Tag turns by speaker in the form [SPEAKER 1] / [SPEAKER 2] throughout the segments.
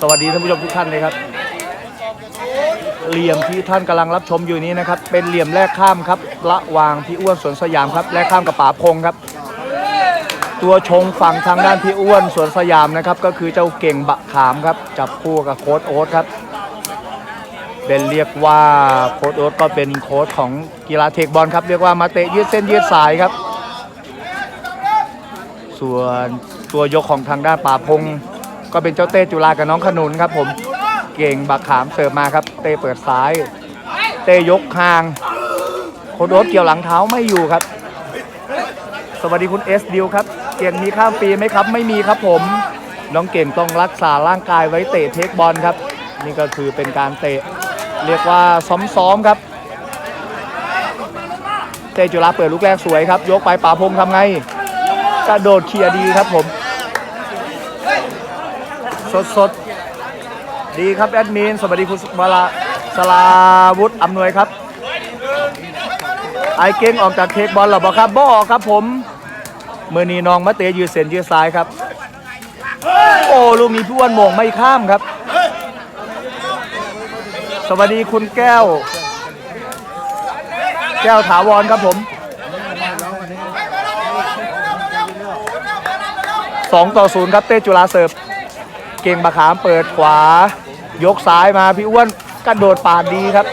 [SPEAKER 1] สวัสดีท่านผู้ชมทุกท่านเลยครับ เหลี่ยมที่ท่านกำลังรับชมอยู่นี้นะครับ เป็นเหลี่ยมแรกข้ามครับ ระหว่างพี่อ้วนสวนสยามครับ แรกข้ามกับป๋าพงครับ ตัวชงฝั่งทางด้านพี่อ้วนสวนสยามนะครับ ก็คือเจ้าเก่งบะขามครับ จับคู่กับโค้ดโอ๊ตครับ เป็นเรียกว่าโค้ดโอ๊ตก็เป็นโค้ดของกีฬาเทคบอลครับ เรียกว่ามาเตะยืดเส้นยืดสายครับ ส่วนตัวยกของทางด้านป่าพง ก็เป็นเจ้าเต้จุฬากับน้องขนุนครับผมเก่งบักขามเสิร์ฟมาครับ เต้เปิดซ้าย เต้ยกคางโคดโดสเกี่ยวหลังเท้าไม่อยู่ครับ สวัสดีคุณเอสดิวครับ เก่งมีข้ามปีไหมครับ ไม่มีครับผมน้องเก่งต้องรักษาร่างกายไว้เตะเทคบอลครับ นี่ก็คือเป็นการเตะ เรียกว่าซ้อมๆครับ เตจุฬาเปิดลูกแรกสวยครับ ยกไปป่าพงทำไงกระโดดเคลียร์ดีครับผม สดสดดีครับแอดมิน สวัสดีคุณวลาสลาวุฒิอำนวยครับ ไอเก่งออกจากเทคบอลหรอบอกครับบออกครับผมมือนีน้องมาเตะยืดเส้นยืดซ้ายครับ โอ้ลูกนี้พี่อ้วนมงไม่ข้ามครับ สวัสดีคุณแก้ว แก้วถาวรครับผม2ต่อ0ครับเต้จุฬาเสิร์ฟ เก่งบะขามเปิดขวา ยกซ้ายมาพี่อ้วนกระโดดปาดดีครับ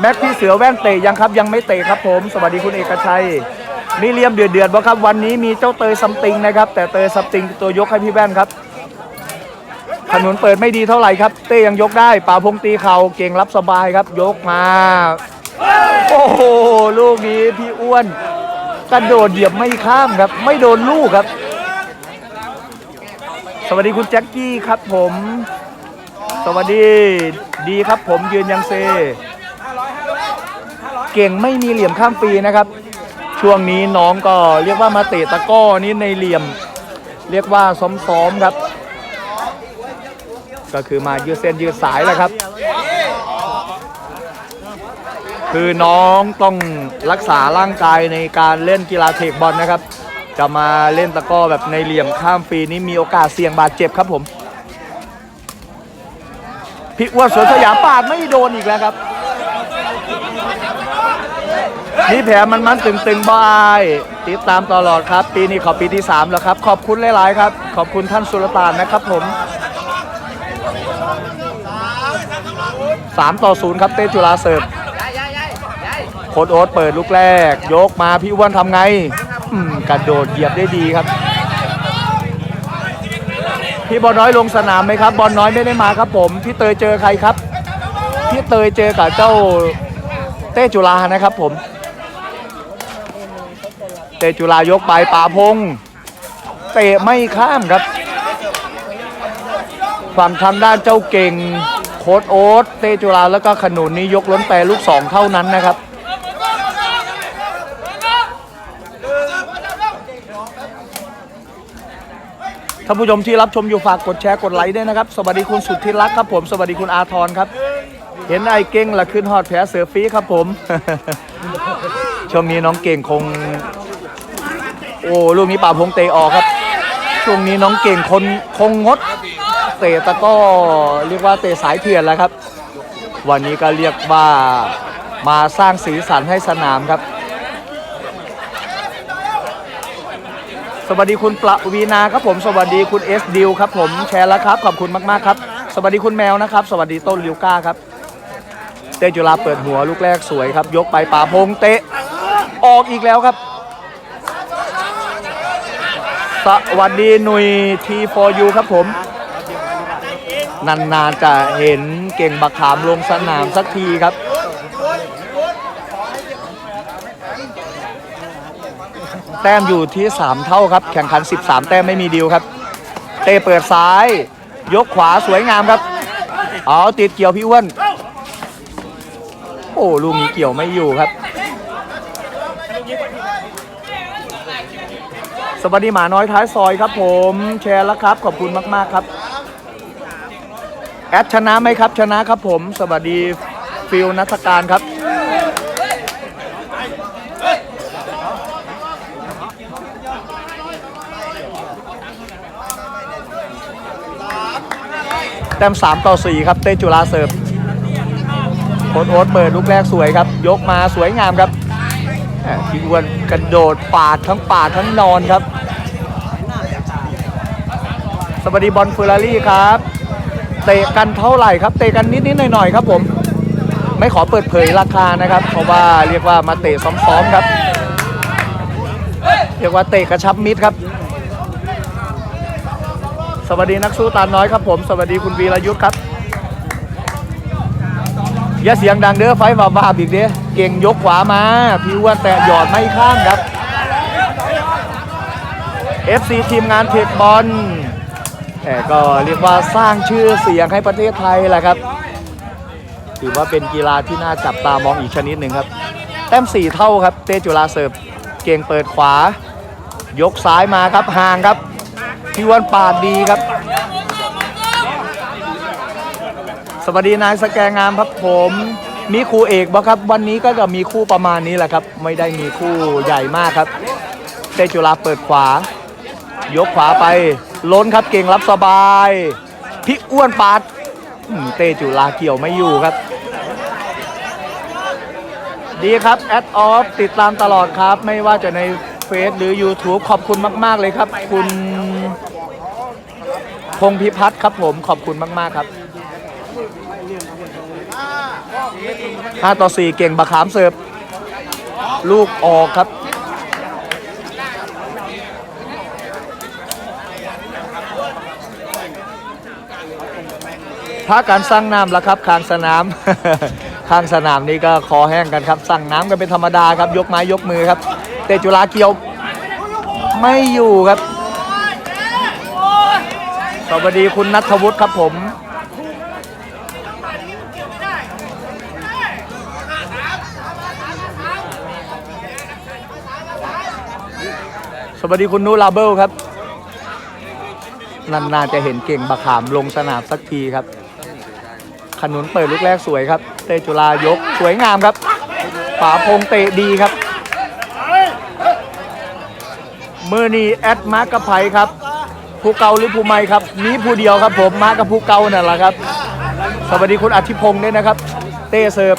[SPEAKER 1] แม็กพี่เสือแว่นเตะยังครับ ยังไม่เตะครับผม สวัสดีคุณเอกชัย มีเลียมเดือดเดือดบ่ครับวันนี้มีเจ้าเตยซัมติงนะครับ แต่เตยซัมติงตัวยกให้พี่แว่นครับขนุนเปิดไม่ดีเท่าไหร่ครับ เต้ยังยกได้ป่าพงตีเข่าเก่งรับสบายครับ ยกมา โอ้โหลูกนี้พี่อ้วนกระโดดเหยียบไม่ข้ามครับ ไม่โดนลูกครับ สวัสดีคุณแจ็คกี้ครับผม สวัสดีดีครับผมยืนยังเซ เก่งไม่มีเหลี่ยมข้ามปีนะครับ ช่วงนี้น้องก็เรียกว่ามาเตะตะก้อนี่ในเหลี่ยม เรียกว่าซ้อมๆครับ ก็คือมายืดเส้นยืดสายแหละครับ คือน้องต้องรักษาร่างกายในการเล่นกีฬาเทคบอลนะครับ จะมาเล่นตะก้อแบบในเหลี่ยมข้ามฟรีนี่มีโอกาสเสี่ยงบาดเจ็บครับผมพี่อ้วนสวนสยามปาดไม่โดนอีกแล้วครับ นี่แผลมันมันตึงตึงๆบายติดตามตลอดครับ ปีนี้ขอปีที่ 3 แล้วครับ ขอบคุณหลายๆครับ ขอบคุณท่านสุลต่านนะครับผม 3 ต่อ 0 ครับเต้จุฬาเสิร์ฟโคดโอ๊ตเปิดลูกแรก ยกมาพี่อ้วนทำไง กระโดดเหยียบได้ดีครับ พี่บอลน้อยลงสนามไหมครับ บอลน้อยไม่ได้มาครับผม พี่เตยเจอใครครับ พี่เตยเจอกับเจ้าเต้จุฬานะครับผม เตจุฬายกไปป่าพง เตะไม่ข้ามครับ ฝั่งทางด้านเจ้าเก่งโคดโอ๊ตเตจุฬาแล้วก็ขนุนนี่ยกล้นแปรลูกสองเท่านั้นนะครับ ท่านผู้ชมที่รับชมอยู่ฝากกดแชร์กดไลค์ด้วยนะครับ สวัสดีคุณสุดทธิรักครับ ผมสวัสดีคุณอาทรครับ เห็นไอ้เก่งละขึ้นฮอดแผลเสือฟีครับผม ช่วงนี้น้องเก่งคง โอ้ลูกนี้ป่าพงเตะออกครับ ช่วงนี้น้องเก่งคนคงงด เตะตะก้อเรียกว่าเตะสายเถื่อนแล้วครับ วันนี้ก็เรียกว่ามาสร้างสีสันให้สนามครับ สวัสดีคุณประวีนาครับผม สวัสดีคุณเอสดิวครับผมแชร์แล้วครับ ขอบคุณมากๆครับ สวัสดีคุณแมวนะครับ สวัสดีต้นลิวก้าครับ เตจุฬาเปิดหัวลูกแรกสวยครับ ยกไปป่าพงเตะ ออกอีกแล้วครับ สวัสดีหนุยทีโฟยูครับผม นานๆจะเห็นเก่งบักขามลงสนามสักทีครับ แต้มอยู่ที่ 3 เท่าครับ แข่งขัน 13 แต้มไม่มีดีลครับ เตะเปิดซ้าย ยกขวาสวยงามครับ เอาติดเกี่ยวพี่อ้วน โอ้ลูกนี้เกี่ยวไม่อยู่ครับ สวัสดีหมาน้อยท้ายซอยครับ ผมแชร์แล้วครับ ขอบคุณมาก ๆ ครับ แอดชนะไหมครับ ชนะครับผม สวัสดีฟิลนัทการครับ แต้ม3ต่อ4ครับเต้จุฬาเสิร์ฟโค้ดโอ๊ตเปิดลูกแรกสวยครับ ยกมาสวยงามครับแหม่พี่อ้วนกระโดดปาดทั้งปาดทั้งนอนครับ สวัสดีบอลเฟอร์รารี่ครับ เตะกันเท่าไหร่ครับ เตะกันนิดๆหน่อยๆครับผม ไม่ขอเปิดเผยราคานะครับ เพราะว่าเรียกว่ามาเตะซ้อมๆครับ เรียกว่าเตะกระชับมิตรครับ สวัสดีนักสู้ตาน้อยครับผม สวัสดีคุณวีรยุทธ์ครับ อย่าเสียงดังเด้อไฟบาบาบอีกเด้อเก่งยกขวามา พี่อ้ว่าแต่หยอดไม่ข้างครับ FC ทีมงานเทคบอลแต่ก็เรียกว่าสร้างชื่อเสียงให้ประเทศไทยแหละครับ ถือว่าเป็นกีฬาที่น่าจับตามองอีกชนิดหนึ่งครับ แต้มสี่เท่าครับ เตจุฬาเสิร์ฟ เก่งเปิดขวา ยกซ้ายมาครับห่างครับ พี่วันปาดดีครับ สวัสดีนายสแกงามครับผม มีคู่เอกบ่ครับ วันนี้ก็จะมีคู่ประมาณนี้แหละครับ ไม่ได้มีคู่ใหญ่มากครับเตจุฬาเปิดขวา ยกขวาไป ล้นครับเก่งรับสบายพี่อ้วนปาดเตจุฬาเกี่ยวไม่อยู่ครับ ดีครับแอดออฟติดตามตลอดครับ ไม่ว่าจะใน เฟซหรือ YouTube ขอบคุณมาก ๆ เลยครับ คุณพงพิพัฒน์ครับผมขอบคุณมาก ๆ ครับ5ต่อ4เก่งบะขามเสิร์ฟลูกออกครับพักการสร้างน้ำแล้วครับคางสนาม ข้างสนามนี้ก็คอแห้งกันครับ สั่งน้ำกันเป็นธรรมดาครับ ยกไม้ยกมือครับ เตจุฬาเกียว ไม่อยู่ครับสวัสดีคุณนัทวุฒิครับผมสวัสดีคุณนูลาเบิลครับ นานๆจะเห็นเก่งบะขามลงสนามสักทีครับ ขนุนเปิดลูกแรกสวยครับ เตจุลายกสวยงามครับ ฝาพงเตะดีครับ มือนีแอดมาร์กกระไพครับผู้เกาหรือผู้ไม่ครับ มีผู้เดียวครับผมมากับผู้เกานั่นแหละครับ สวัสดีคุณอาทิพงศ์ด้วยนะครับ เต้เสิร์ฟ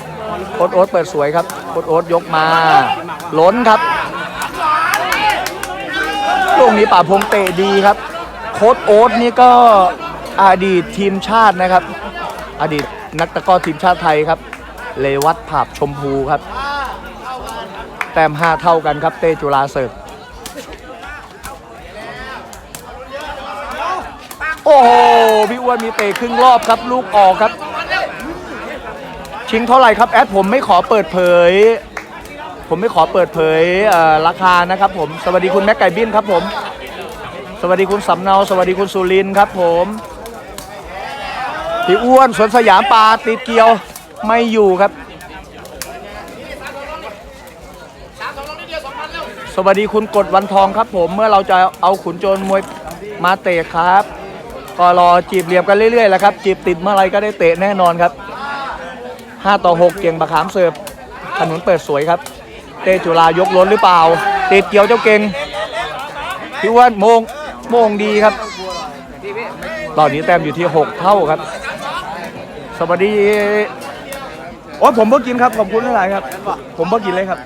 [SPEAKER 1] โคดโอ๊ตเปิดสวยครับโคดโอ๊ตยกมาล้นครับลูกนี้ป่าพงเตะดีครับ โค้ดโอ๊ตนี่ก็อดีตทีมชาตินะครับ อดีตนักตะก้อทีมชาติไทยครับ เลวัตผาบชมพูครับ แต้ม5เท่ากันครับเต้จุฬาเสิร์ฟ โอ้โหพี่อ้วนมีเตะครึ่งรอบครับลูกออกครับ ชิงเท่าไหร่ครับแอดผมไม่ขอเปิดเผย ผมไม่ขอเปิดเผยเราคานะครับผมสวัสดีคุณแม็กไก่บินครับผม สวัสดีคุณสำเนา สวัสดีคุณสุรินครับผมพี่อ้วนสวนสยามปลาติดเกียวไม่อยู่ครับ สวัสดีคุณกดวันทองครับผมเมื่อเราจะเอาขุนโจรมวยมาเตะครับ ก็รอจีบเหลี่ยมกันเรื่อยๆแหละครับจีบติดเมื่อไรก็ได้เตะแน่นอนครับ 5 ต่อ 6 เก่งบะขามเสิร์ฟถนนเปิดสวยครับ เตจุลายกล้นหรือเปล่า ติดเกี่ยวเจ้าเก่งพี่อ้วนโมงโมงดีครับ ตอนนี้แต้มอยู่ที่ 6 เท่าครับ สวัสดีโอ้ผมเพิ่งกินครับขอบคุณหลายๆครับ ผมเพิ่งกินเลยครับ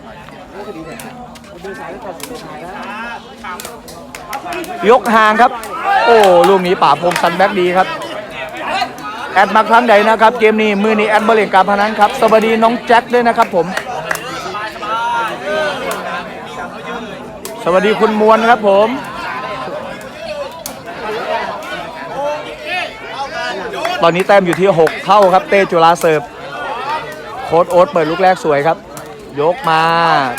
[SPEAKER 1] ยกห่างครับ โอ้ลูกนี้ป่าพงซันแบ็กดีครับ แอดมาครั้งใดนะครับ เกมนี้มือนี้แอดบริเวณการพนันครับ สวัสดีน้องแจ็คด้วยนะครับผม สวัสดีคุณมวลครับผมตอนนี้แต้มอยู่ที่ 6 เท่าครับ เต้จุฬาเสิร์ฟโค้ดโอ๊ตเปิดลูกแรกสวยครับ ยกมา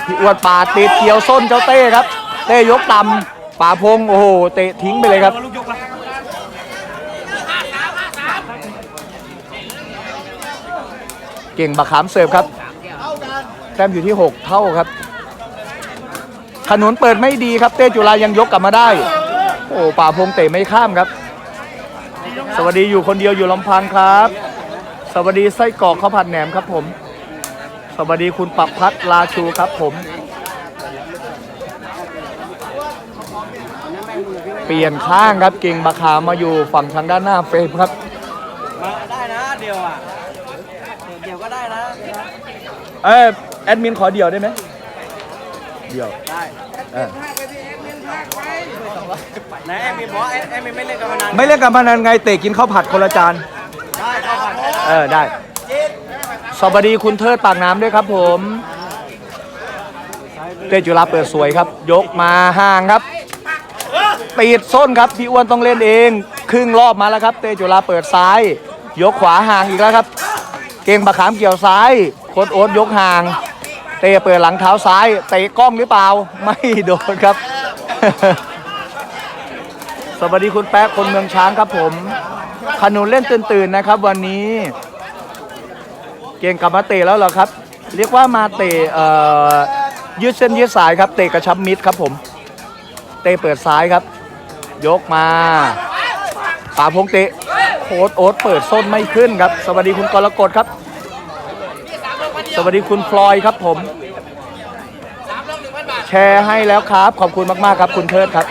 [SPEAKER 1] พี่อ้วนปาดติดเกี่ยวส้นเจ้าเต้ครับ เต้ยกต่ำ ป่าพงโอ้โหเตะทิ้งไปเลยครับ เก่งบักขามเสิร์ฟครับแต้มอยู่ที่ 6 เท่าครับ ขนุนเปิดไม่ดีครับ เต้จุฬายังยกกลับมาได้ โอ้ป่าพงเตะไม่ข้ามครับ สวัสดีอยู่คนเดียวอยู่ลำพังครับ สวัสดีไส้กรอกข้าวผัดแหนมครับผม สวัสดีคุณปักพัฒน์ลาชูครับผม เปลี่ยนข้างครับเก่งบาคามาอยู่ฝั่งทางด้านหน้าเฟรมครับ
[SPEAKER 2] ยวอะเดี๋ยวก็ได้นะ
[SPEAKER 1] เออแอดมินขอเดี่ยวได้ไหมเดี่ยว
[SPEAKER 2] ได้
[SPEAKER 1] เออ
[SPEAKER 2] ไหนแอมมีบอกว่าแอมมีไม่เล่นกันมานาน
[SPEAKER 1] ไม่เล่นกับมันนันไงเตะกินข้าวผัดคนละจาน
[SPEAKER 2] ได้เข้าผ่านได้
[SPEAKER 1] เออได้สวัสดีคุณเทิดปากน้ำด้วยครับผมเตจุฬาเปิดสวยครับ ยกมาห่างครับ ปีดส้นครับพี่อ้วนต้องเล่นเอง ครึ่งรอบมาแล้วครับ เตจุฬาเปิดซ้าย ยกขวาห่างอีกแล้วครับ เก่งบะขามเกี่ยวซ้ายโคดโอ๊ตยกห่าง เตะเปิดหลังเท้าซ้ายเตะกล้องหรือเปล่า ไม่โดนครับ สวัสดีคุณแป๊ะคนเมืองช้างครับผมขนุนเล่นตื่นๆนะครับ วันนี้ เก่งกลับมาเตะแล้วเหรอครับ เรียกว่ามาเตะเอ่ยืดเส้นยืดสายครับ เตะกระชับมิดครับผม เตะเปิดซ้ายครับ ยกมาป่าพงเตะโค้ดโอ๊ตเปิดส้นไม่ขึ้นครับ สวัสดีคุณกรกฎครับ สวัสดีคุณฟลอยครับผม แชร์ให้แล้วครับ ขอบคุณมากๆครับ คุณเทิดครับ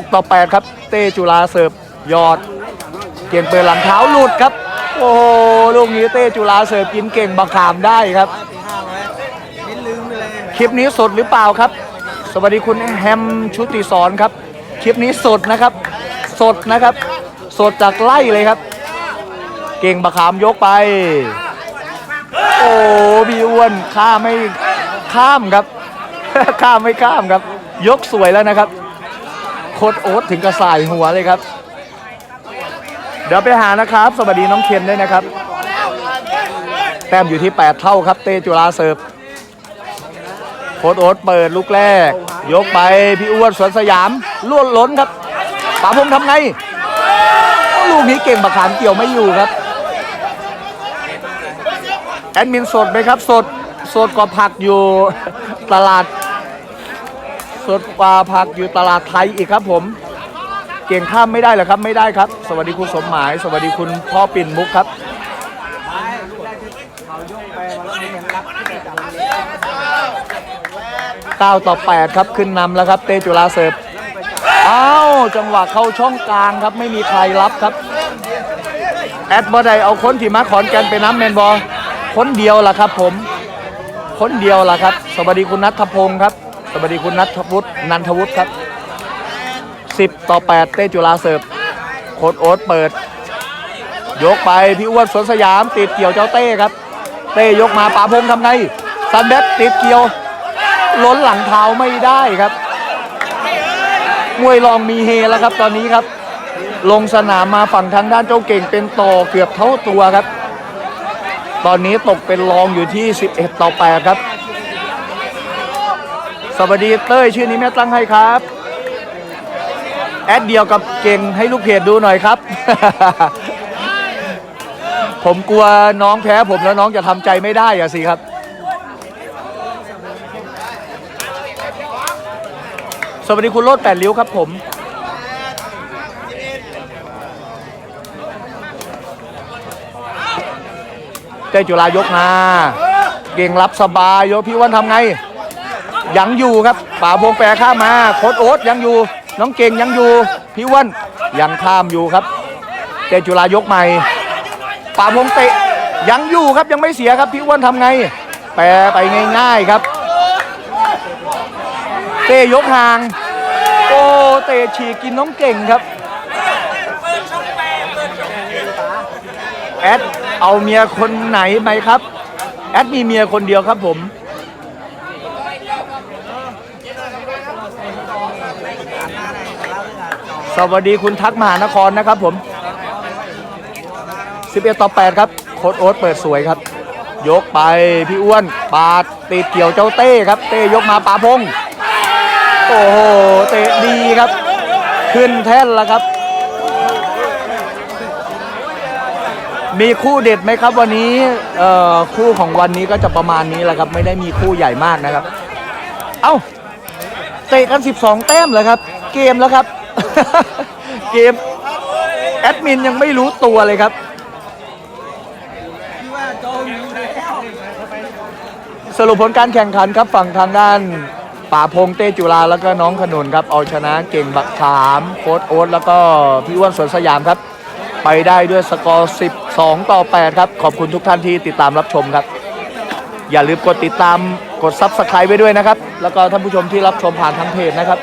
[SPEAKER 1] 6 ต่อ 8 ครับ เต้จุฬาเสิร์ฟยอด เก่งเปิดหลังเท้าหลุดครับ โอ้โหลูกนี้เต้จุฬาเสิร์ฟกินเก่งบังขามได้ครับ
[SPEAKER 2] ตีห้าไว้นี่ลืมไปเลย
[SPEAKER 1] คลิปนี้สดหรือเปล่าครับ สวัสดีคุณแฮมชุติสอนครับ คลิปนี้สดนะครับ สดนะครับ สดจากไล่เลยครับ เก่งบังขามยกไป โอ้พี่อ้วนข้าไม่ข้ามครับ ข้ามไม่ข้ามครับ ยกสวยแล้วนะครับ โคตรโอ๊ตถึงกระสายหัวเลยครับ เดี๋ยวไปหานะครับ สวัสดีน้องเคนด้วยนะครับ แต้มอยู่ที่ 8 เท่าครับ เตจุฬาเสิร์ฟ คตรโอ๊ตเปิดลูกแรก ยกไปพี่อ้วนสวนสยามล้วนล้นครับป๋าพงทำไง ลูกนี้เก่งบักขามเกี่ยวไม่อยู่ครับ แอดมินสดไหมครับ สดสดกว่าผักอยู่ตลาด สดกว่าผักอยู่ตลาดไทยอีกครับผม เก่งข้ามไม่ได้เหรอครับไม่ได้ครับ สวัสดีคุณสมหมาย สวัสดีคุณพ่อปิ่นมุกครับ
[SPEAKER 2] ไม่ลูกแรกที่เขาโยกไปมันไม่เห็นรับที่จะจับเลย
[SPEAKER 1] 9 ต่อ 8 ครับขึ้นนำแล้วครับ เตจุฬาเสิร์ฟอ้าวจังหวะเข้าช่องกลางครับไม่มีใครรับครับ แอดบอไดเอาค้นที่มาขอนแกนไปน้ำแมนบอลค้นเดียวล่ะครับผมค้นเดียวล่ะครับ สวัสดีคุณนัทพงศ์ครับ สวัสดีคุณนัทวุฒินันทวุฒิครับ 10 ต่อ 8 เตจุฬาเสิร์ฟโคดโอ๊ตเปิด ยกไปพี่อ้วนสวนสยามติดเกี่ยวเจ้าเต้ครับ เต้ยกมาป่าพงทำไงซันแบ็กติดเกี่ยว ล้นหลังเท้าไม่ได้ครับมวยรองมีเฮแล้วครับตอนนี้ครับ ลงสนามมาฝั่งทางด้านเจ้าเก่งเป็นต่อเกือบเท่าตัวครับ ตอนนี้ตกเป็นรองอยู่ที่ 11 ต่อ 8 ครับ สวัสดีเต้ยชื่อนี้แม่ตั้งให้ครับ แอดเดียวกับเก่งให้ลูกเพจดูหน่อยครับ ผมกลัวน้องแพ้ผมแล้วน้องจะทำใจไม่ได้อะสิครับ สวัสดีคุณโลดแปดริ้วครับผม เต้จุฬายกมาเก่งรับสบายยกพี่วันทำไง ยังอยู่ครับ ป่าพงแปรข้ามมาโคดโอ๊ตยังอยู่ น้องเก่งยังอยู่ พี่วันยังข้ามอยู่ครับ เต้จุฬายกใหม่ ป่าพงเตะยังอยู่ครับยังไม่เสียครับพี่วันทำไง แปรไปง่ายๆครับ เตะยกห่าง โอ้เตะฉีกกินน้องเก่งครับ แอดเอาเมียคนไหนไหมครับ แอดมีเมียคนเดียวครับผม สวัสดีคุณทักมหานครนะครับผม 11 ต่อ 8 ครับโค้ดโอ๊ตเปิดสวยครับ ยกไปพี่อ้วนปาดติดเกี่ยวเจ้าเต้ครับ เต้ยกมาปาพง โอ้โหเตะดีครับ ขึ้นแท่นแล้วครับ มีคู่เด็ดไหมครับวันนี้เอ่อคู่ของวันนี้ก็จะประมาณนี้แหละครับ ไม่ได้มีคู่ใหญ่มากนะครับ เอ้าเตะกัน 12 แต้มเลยครับ เกมแล้วครับ เกมแอดมินยังไม่รู้ตัวเลยครับสรุปผลการแข่งขันครับฝั่งทางด้าน ป่าพงเต้จุฬาแล้วก็น้องขนุนครับเอาชนะเก่งบักขามโค้ดโอ๊ตแล้วก็พี่อ้วนสวนสยามครับ ไปได้ด้วยสกอร์ 12 ต่อ 8 ครับ ขอบคุณทุกท่านที่ติดตามรับชมครับ อย่าลืมกดติดตามกดซับสไครต์ไว้ด้วยนะครับ แล้วก็ท่านผู้ชมที่รับชมผ่านทางเพจนะครับ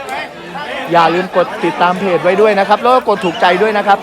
[SPEAKER 1] อย่าลืมกดติดตามเพจไว้ด้วยนะครับ แล้วก็กดถูกใจด้วยนะครับ